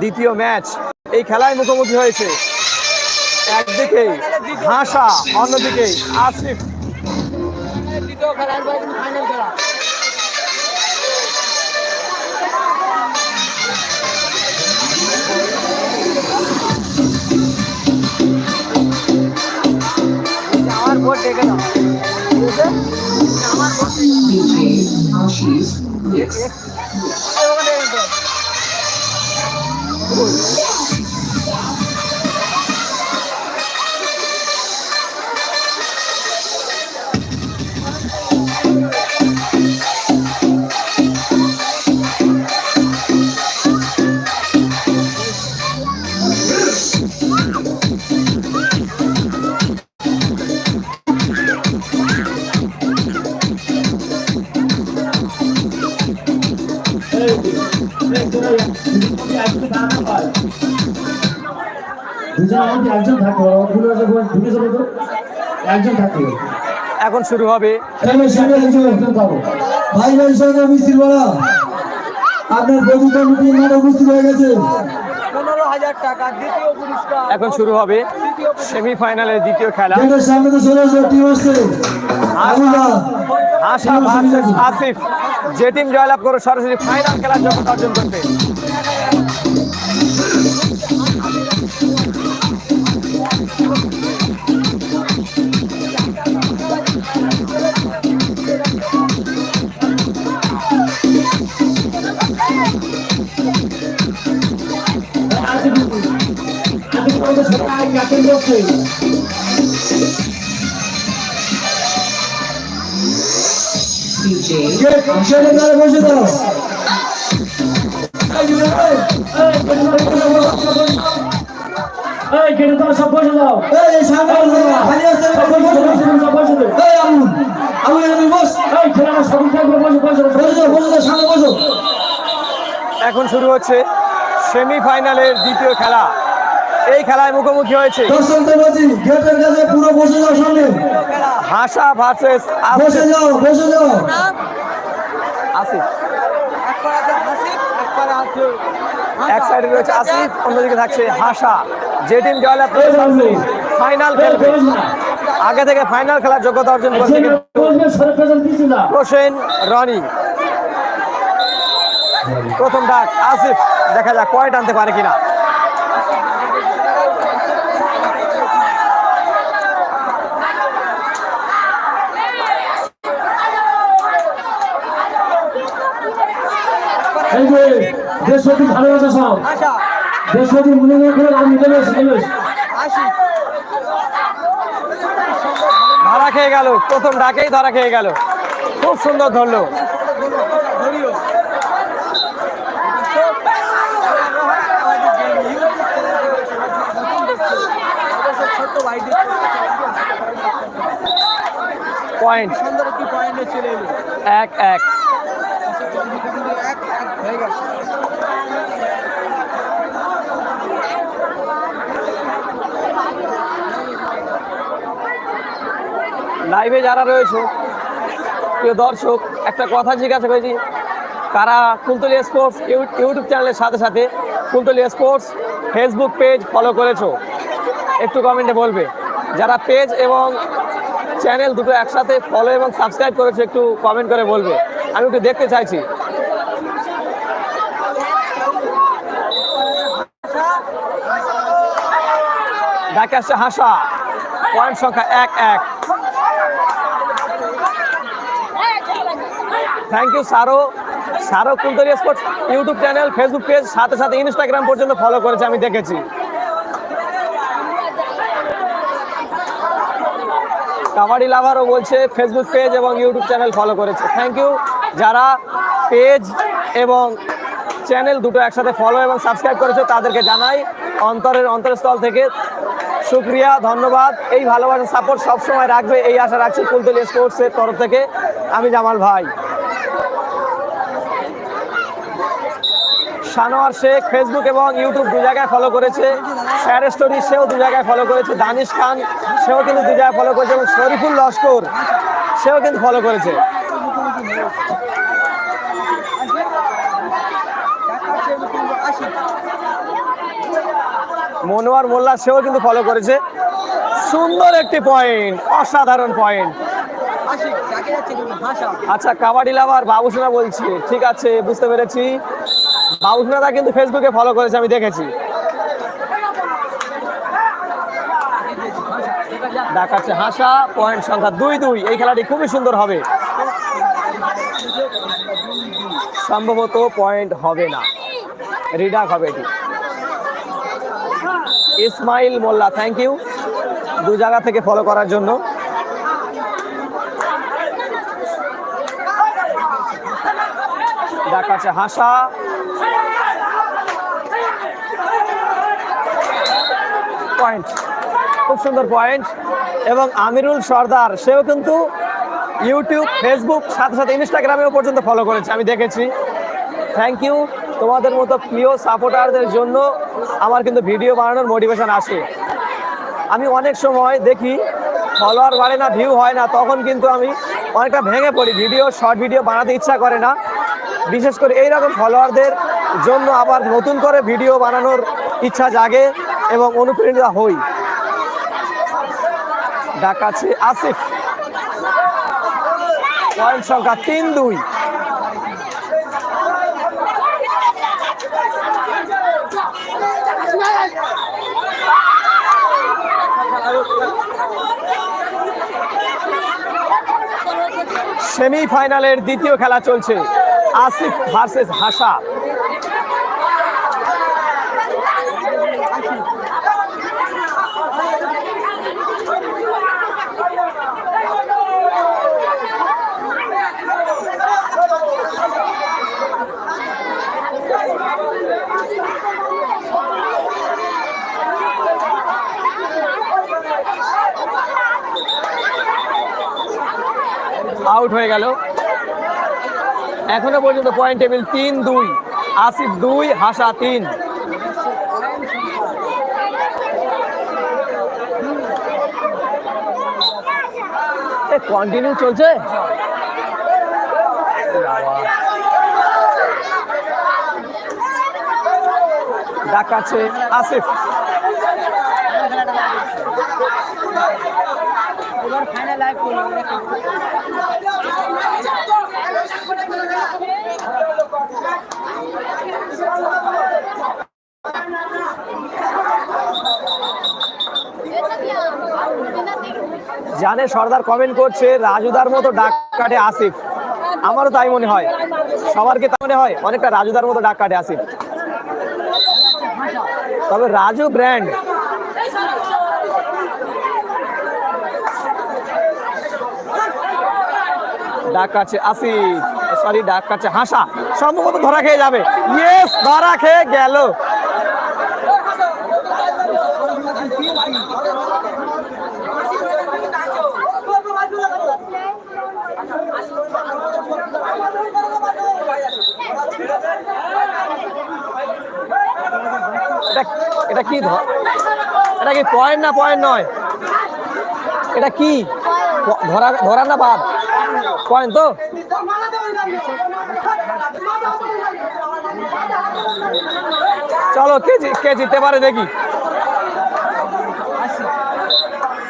দ্বিতীয় ম্যাচ। এই খেলায় মুখোমুখি হয়েছে। একদিকে হাসা অন্যদিকে আসিফ। আমার ভোট ডেকে দাও। আমার ভোট Woods. আমাদের একজন থাকবে ঢুকে যাবে তো? একজন থাকবে এখন শুরু হবে। ভাই ভাই সঙ্গে মিস্ত্রি বলা। আপনার বধু উপস্থিত হয়ে গেছে। হাজার টাকা এখন শুরু হবে সেমিফাইনালের দ্বিতীয় খেলা। সামনে তো চলে আসবে টিম আসছে। আশা ভার্সেস আসিফ যে টিম জয়লাভ করে সরাসরি ফাইনাল খেলার যোগ্যতা অর্জন করবে। আমি বস এই খেলাটা এখন শুরু হচ্ছে সেমিফাইনালের দ্বিতীয় খেলা। এই খেলায় মুখোমুখি হয়েছে। দর্শক দেবাজি গেটের কাছে পুরো বসে যাও সামনে। হাসা ভার্সেস বসে যাও বসে যাও। আসিফ এক সাইডে রয়েছে আসিফ অন্যদিকে থাকছে হাসা। যে টিম জয়লাভ ফাইনাল খেলবে। আগে থেকে ফাইনাল খেলার যোগ্যতা অর্জন করছে হোসেন রনি। প্রথম ডাক আসিফ দেখা যাক পয়েন্ট আনতে পারে কিনা। এই যে দেশপতি ভালোবাসা সব। দেশপতি মনে মনে করে আমি নেবেশ নেবেশ ধরা খেয়ে গেল প্রথম ডাকেই ধরা খেয়ে গেল। খুব সুন্দর ধরলো। পয়েন্ট সুন্দর একটি পয়েন্টে চলে এলো। এক এক এক এক। হয়ে গেছে। লাইভে যারা রয়েছে, প্রিয় দর্শক, একটা কথা জিজ্ঞাসা করেছি, কারা কুলতলি স্পোর্টস ইউটিউব চ্যানেলের সাথে সাথে Kultali sports Facebook page follow করেছ? একটু কমেন্টে বলবে। যারা পেজ এবং চ্যানেল দুটো একসাথে ফলো এবং সাবস্ক্রাইব করেছ, একটু কমেন্ট করে বলবে। আমি একটু দেখতে চাইছি। ডাকে আসছে হাসা। পয়েন্ট সংখ্যা এক এক। থ্যাংক ইউ সারো। সারো Kultali sports YouTube channel Facebook page সাথে সাথে ইনস্টাগ্রাম পর্যন্ত ফলো করেছে, আমি দেখেছি। কাবাডি লাভারও বলছে ফেসবুক পেজ এবং ইউটিউব চ্যানেল ফলো করেছে। থ্যাংক ইউ যারা পেজ এবং চ্যানেল দুটো একসাথে ফলো এবং সাবস্ক্রাইব করেছে, তাদেরকে জানাই, অন্তরের অন্তরস্থল থেকে শুক্রিয়া ধন্যবাদ। এই ভালোবাসা সাপোর্ট সবসময় রাখবে, এই আশা রাখছি কুলতলি স্পোর্টসের তরফ থেকে। আমি জামাল ভাই। সানোয়ার শেখ ফেসবুক এবং ইউটিউব দু জায়গায় ফলো করেছে। স্যার স্টোরি সেও দু জায়গায় ফলো করেছে। দানিশ খান, সেও কিন্তু দু জায়গায় ফলো করেছে এবং শরীফুল লস্কর, সেও কিন্তু ফলো করেছে। মনোয়ার মোল্লা, সেও কিন্তু ফলো করেছে। সুন্দর একটি পয়েন্ট অসাধারণ পয়েন্ট আচ্ছা কাবাডি লাভার বাবুসোনা বলছি। ঠিক আছে, বুঝতে পেরেছি। বাবুসোনা দা কিন্তু ফেসবুকে ফলো করেছে, আমি দেখেছি। দেখাচ্ছে হাসা পয়েন্ট সংখ্যা দুই দুই। এই খেলাটি খুবই সুন্দর হবে। সম্ভবত পয়েন্ট হবে না। রিডাক হবে এটি। ইসমাইল মোল্লা থ্যাংক ইউ দু জায়গা থেকে ফলো করার জন্য। দেখাচ্ছে হাসা। পয়েন্ট খুব সুন্দর পয়েন্ট এবং আমিরুল সর্দার, সেও কিন্তু ইউটিউব ফেসবুক সাথে সাথে ইনস্টাগ্রামেও পর্যন্ত ফলো করেছে, আমি দেখেছি। থ্যাংক ইউ তোমাদের মতো প্রিয় সাপোর্টারদের জন্য আমার কিন্তু ভিডিও বানানোর মোটিভেশন আসে আমি অনেক সময় দেখি ফলোয়ার বাড়ে না ভিউ হয় না, তখন কিন্তু আমি অনেকটা ভেঙে পড়ি। ভিডিও শর্ট ভিডিও বানাতে ইচ্ছা করে না। বিশেষ করে এই রকম ফলোয়ারদের জন্য আবার নতুন করে ভিডিও বানানোর ইচ্ছা জাগে এবং অনুপ্রাণিত হই। ডাকাচ্ছে আসিফ। পয়েন্ট সংখ্যা তিন দুই। সেমিফাইনালের দ্বিতীয় খেলা চলছে। আসিফ ভার্সেস হাসা। আউট হয়ে গেল। এখনও পর্যন্ত পয়েন্ট টেবিল তিন, দুই, আসিফ দুই, হাসা তিন। কন্টিনিউ চলছে? ডাকাচ্ছে আসিফ। ফাইনাল জানে সর্দার কমেন্ট করছে, রাজুদার মতো ডাক কাটে আসিফ। আমারও তাই মনে হয়। সবার কি মনে হয়, অনেকটা রাজুদার মতো ডাক কাটে আসিফ। তবে রাজু ব্র্যান্ড। ডাক কাছে আসিফ সরি ডাক কাছে হাসা। সম্ভবত ধরা খেয়ে যাবে। ইয়েস ধরা খেয়ে গেল। এটা এটা কি ধ- এটা কি পয়েন্ট না পয়েন্ট নয়? এটা কি? ধরা ধরা না বাদ? পয়েন্ট তো? চলো, কে কে জিততে পারে দেখি।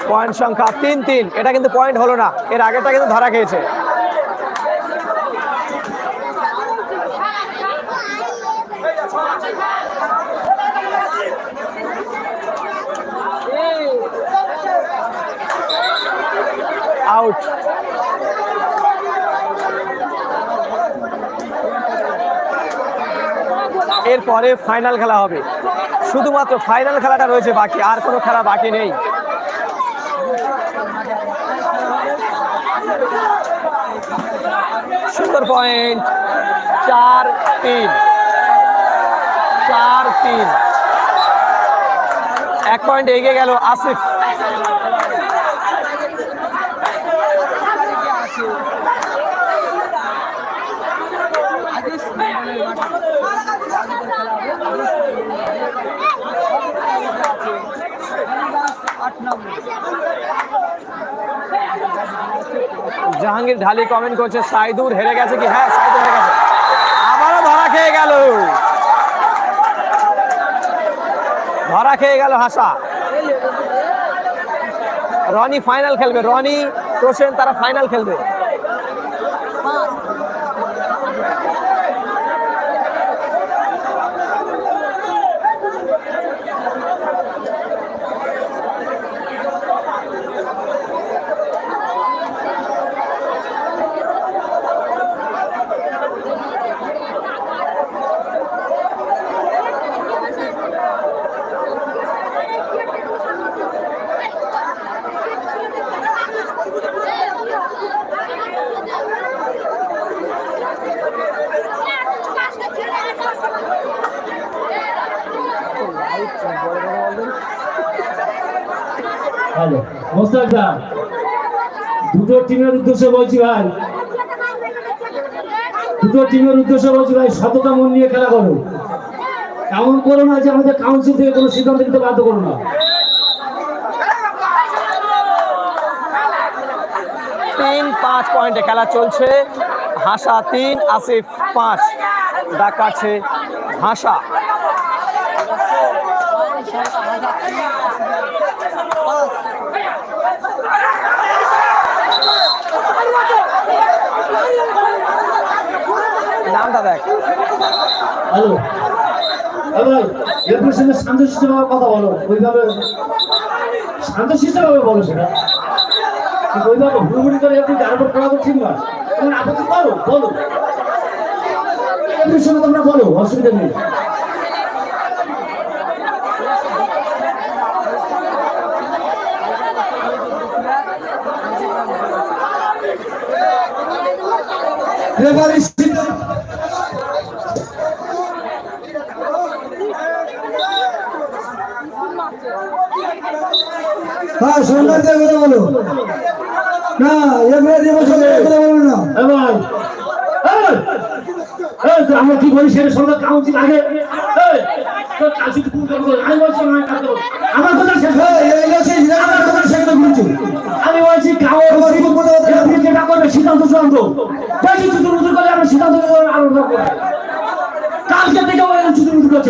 পয়েন্ট সংখ্যা তিন তিন। এটা কিন্তু পয়েন্ট হলো না। এর আগেটা কিন্তু ধরা খেয়েছে। আউট এরপরে ফাইনাল খেলা হবে। শুধুমাত্র ফাইনাল খেলাটা রয়েছে বাকি, আর কোনো খেলা বাকি নেই। সুন্দর পয়েন্ট চার তিন। চার তিন। এক পয়েন্ট এগিয়ে গেল আসিফ। জাহাঙ্গীর ঢালি কমেন্ট করছে, সাইদুর হেরে গেছে কি? হ্যাঁ সাইদুর হেরে গেছে। আবারও ধরা খেয়ে গেল। ধরা খেয়ে গেল হাসা। রনি ফাইনাল খেলবে, রনি, তোষেন, তারা ফাইনাল খেলবে। হ্যালো মোস্তাক দা দুটো টিমের উদ্দেশ্যে বলছি ভাই। দুটো টিমের উদ্দেশ্যে বলছি ভাই, সততা মন নিয়ে খেলা করো। এমন করো না যে আমাদের কাউন্সিল থেকে কোনো সিদ্ধান্ত নিতে বাধ্য করো না। তিন, পাঁচ পয়েন্টে খেলা চলছে। হাসা তিন, আসিফ পাঁচ। ডাকাচ্ছে হাসা। হ্যালো। ভাই এরপর সঙ্গে শান্তশিষ্টভাবে কথা বলো, ওইভাবে শান্তশিষ্টভাবে বলো সেটা। ওইভাবে হুড়ুহুড়ি করে একটু যার উপর পড়া তো ঠিক নয় তোমার আপত্তি করো বলো। এরপর সঙ্গে তোমরা বলো, অসুবিধা নেই। রেফারি হ্যাঁ সম্মান দিয়ে কথা বলো। না রেফারি দিয়ে সম্মান কথা বলো না। আমরা কি বলি সেটা সঙ্গে কাউন্সিল আগে আমার কথা শেষ হ্যাঁ আমার কথা সেটা বলছি আমি বলছি যেটা করবে সিদ্ধান্ত চূড়ান্ত। বেশি চুতুর মুতুর করলে আমরা সিদ্ধান্ত আলোচনা করব কালকে থেকে চুতুর মুতুর করছ।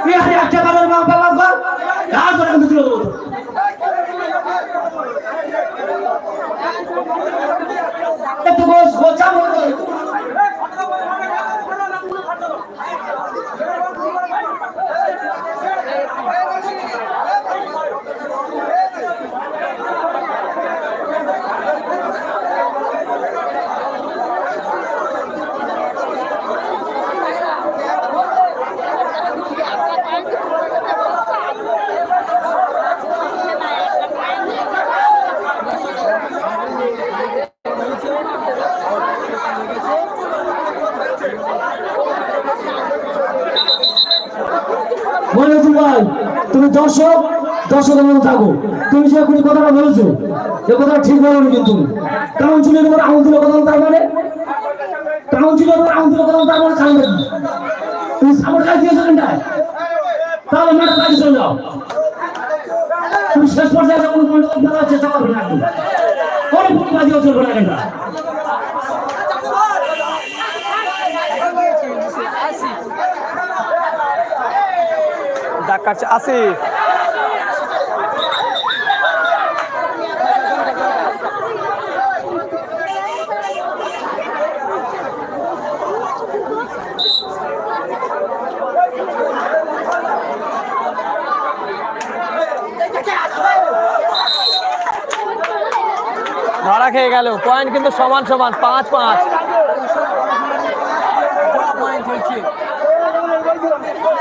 তুই আরে একটা বারের মা বাবা কর তারপরে কিন্তু তুলে দেবো তো। একটু বস বসা বলো মনে হচ্ছে ভাই তুমি দর্শক, দর্শকের মতো থাকো। তুমি যে এখনই কথাটা বলেছ, এ কথাটা ঠিক বলোনি কিন্তু। কাউন্সিলের উপর আঙুল কথা বলো তার মানে? কাউন্সিলের উপর আঙুল কথা বলো তার মানে? তুমি সাপোর্ট কাজ দিয়েছ কেনটায় তাহলে মাঠে কাজে চলে যাও। তুমি শেষ পর্যায়ে যখন চেষ্টা করবে না কোনো ফুটবাজিও চলবে না ডাকাচ্ছে আসিফ। ধরা খেয়ে গেল। পয়েন্ট কিন্তু সমান সমান পাঁচ পাঁচ পাঁচ পাঁচ কাউন্সিল তো একটু হাততালি মারো ট্র্যাকিং দিলে করে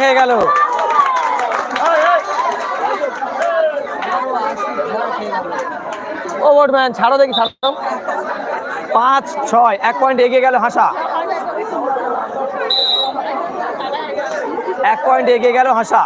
খেয়ে গেল। ও ছাড়ো দেখি, ছাড়ো। পাঁচ, ছয়, এক পয়েন্ট এগিয়ে গেল হাসা। এক পয়েন্ট এগিয়ে গেল হাসা।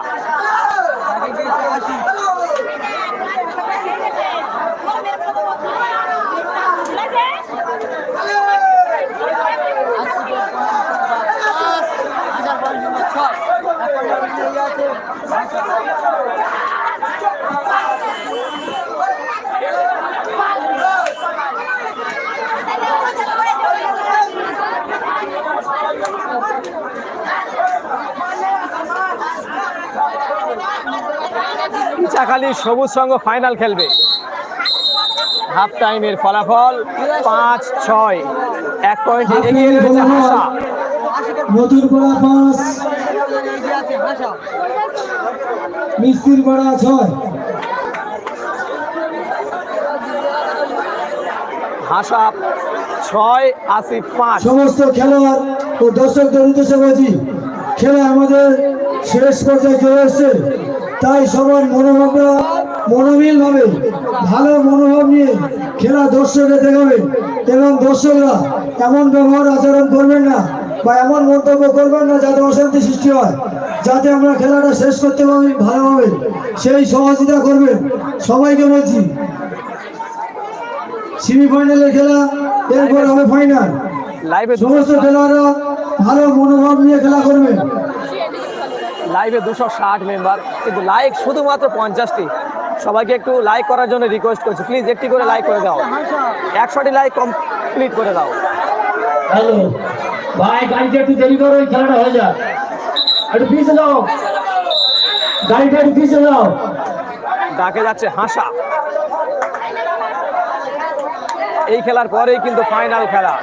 ইচাখালী সবুজ সংঘ ফাইনাল খেলবে। হাফ টাইমের ফলাফল পাঁচ ছয়। এক পয়েন্ট এগিয়ে রয়েছে হাসা। মিস্ত্রির পাড়া ছয়। হাসা ছয় আসিফ পাঁচ। সমস্ত খেলোয়াড় ও দর্শকদের উদ্দেশ্যে বলছি খেলা আমাদের শেষ পর্যায়ে চলে এসছে। তাই সবার মনোভাবটা মনোমিল ভাবে ভালো মনোভাব নিয়ে খেলা দর্শকদের দেখাবেন এবং দর্শকরা এমন ব্যবহার আচরণ করবেন না বা এমন মন্তব্য করবেন না যাতে অশান্তি সৃষ্টি হয় যাতে আমরা খেলাটা শেষ করতে পারি ভালোভাবে। সেই সহযোগিতা করবেন। সবাইকে বলছি সেমিফাইনালের খেলা এরপর হবে ফাইনাল সমস্ত খেলোয়াড়রা ভালো মনোভাব নিয়ে খেলা করবে লাইভে দুশো ষাট মেম্বার কিন্তু লাইক শুধুমাত্র পঞ্চাশটি। সবাইকে একটু লাইক করার জন্য রিকোয়েস্ট করছি। প্লিজ একটি করে লাইক করে দাও। একশোটি লাইক কমপ্লিট করে দাও। হ্যালো। ভাই গাড়িটা একটু দেরি করো এই খেলাটা হয়ে যাক। একটু পিছিয়ে যাও। গাড়িটা একটু পিছিয়ে যাও। ডাকে যাচ্ছে হাসা। এই খেলার পরেই কিন্তু ফাইনাল খেলা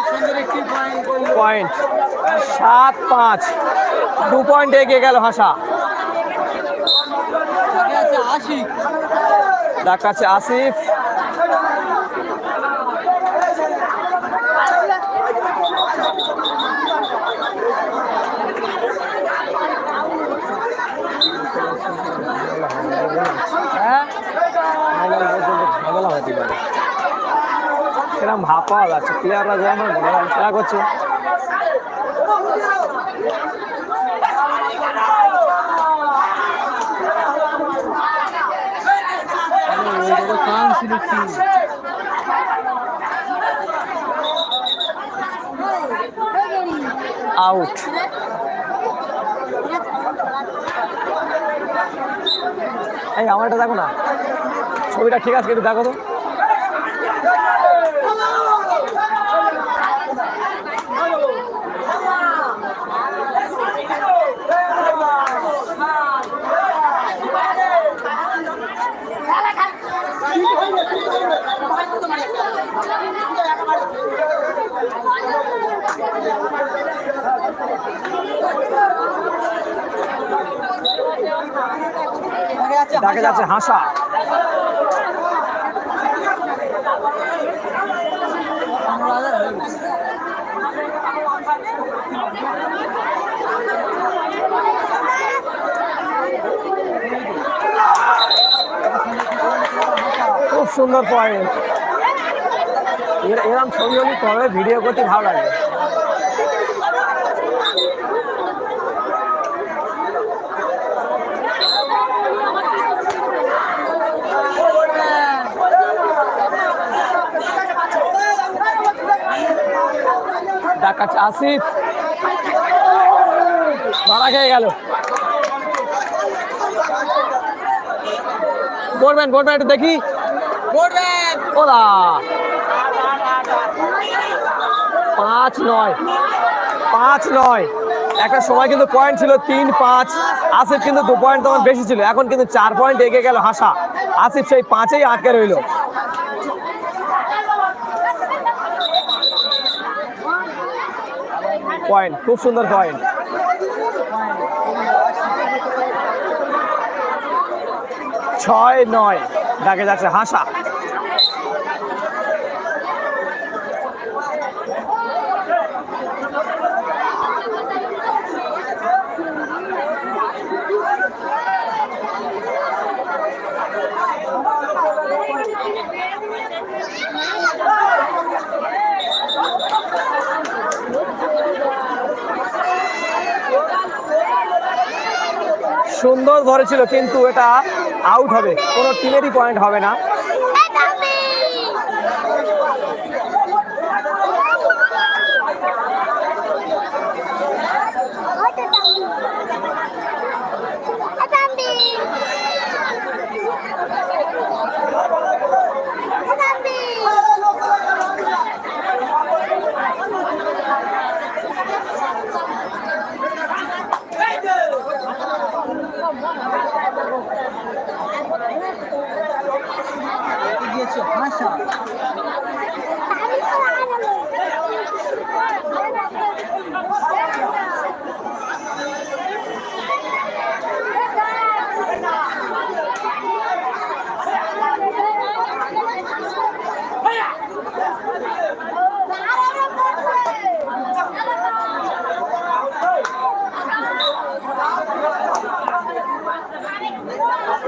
সুন্দর একটি পয়েন্ট সাত পাঁচ। দু পয়েন্ট এগিয়ে গেল হাসা। আছে দেখাচ্ছে আসিফ। সেরকম পাওয়া যাচ্ছে প্লেয়াররা যেমন খেলা করছে কান ছিল কি আউট এই আমারটা দেখো না। ছবিটা ঠিক আছে একটু দেখো তো। দেখা যাচ্ছে হাসা। খুব সুন্দর পয়েন্ট এরকম ছবি হলে তবে ভিডিও করতে ভালো লাগে দেখাচ্ছে আসিফ। ধরা খেয়ে গেল। বলবেন বলবেন একটু দেখি। ওলা। পাঁচ নয়। পাঁচ নয়। একটা সময় কিন্তু পয়েন্ট ছিল তিন পাঁচ। আসিফ কিন্তু দু পয়েন্ট তখন বেশি ছিল। এখন কিন্তু চার পয়েন্ট এগিয়ে গেল হাসা। আসিফ সেই পাঁচেই আটকে রইল। পয়েন্ট খুব সুন্দর পয়েন্ট ছয় নয়। ডাকে যাচ্ছে হাসা। সুন্দর ধরেছিল কিন্তু এটা আউট হবে। কোনো টিমেরই পয়েন্ট হবে না।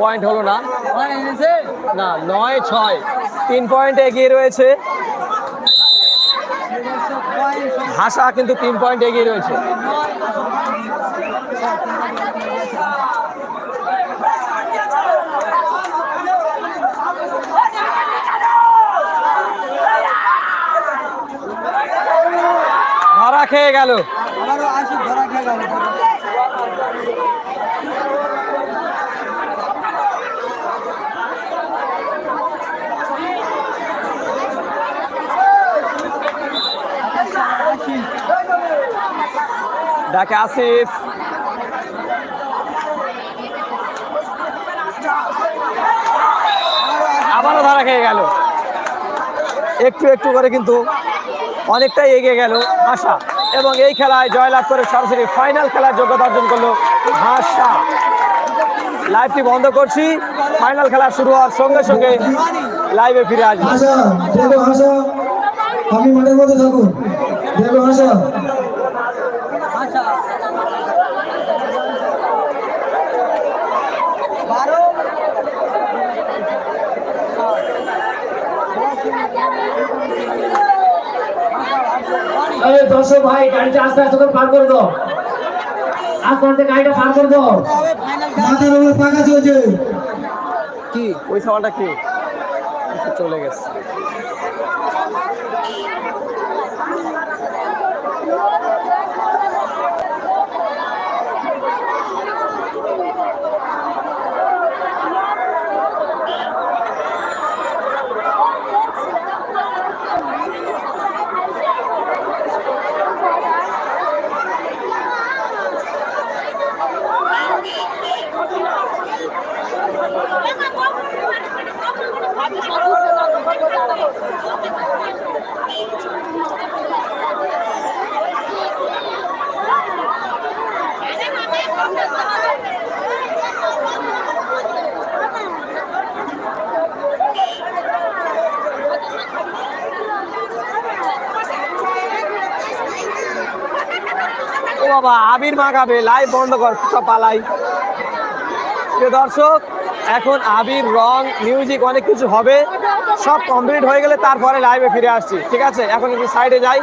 পয়েন্ট হলো না। না, নয়, ছয়। তিন পয়েন্ট এগিয়ে রয়েছে। ভাষা কিন্তু তিন পয়েন্ট এগিয়ে রয়েছে। ধরা খেয়ে গেল আবারও আসি ধরা খেয়ে গেল ডাকে আসিফ। আবারও ধারা খেয়ে গেল। একটু একটু করে কিন্তু অনেকটাই এগিয়ে গেল হাসা এবং এই খেলায় জয়লাভ করে সরাসরি ফাইনাল খেলার যোগ্যতা অর্জন করল হাসা লাইভটি বন্ধ করছি। ফাইনাল খেলা শুরু হওয়ার সঙ্গে সঙ্গে লাইভে ফিরে আসব। আশা আশা আমি মাঠের মধ্যে থাকুন। দর্শক ভাই গাড়িটা আস্তে আস্তে করে পার করে দাও। আস্তে আস্তে গাড়িটা পার করে দাও। মাথার উপরে পাকা চলছে। কি? ওই সামানটা কি? চলে গেছে। বাবা আবির মাখাবে লাইভ বন্ধ কর, সব পালাই। দর্শক, এখন আবির রং মিউজিক অনেক কিছু হবে। সব কমপ্লিট হয়ে গেলে তারপরে লাইভে ফিরে আসছি, ঠিক আছে? এখন একটু সাইডে যাই।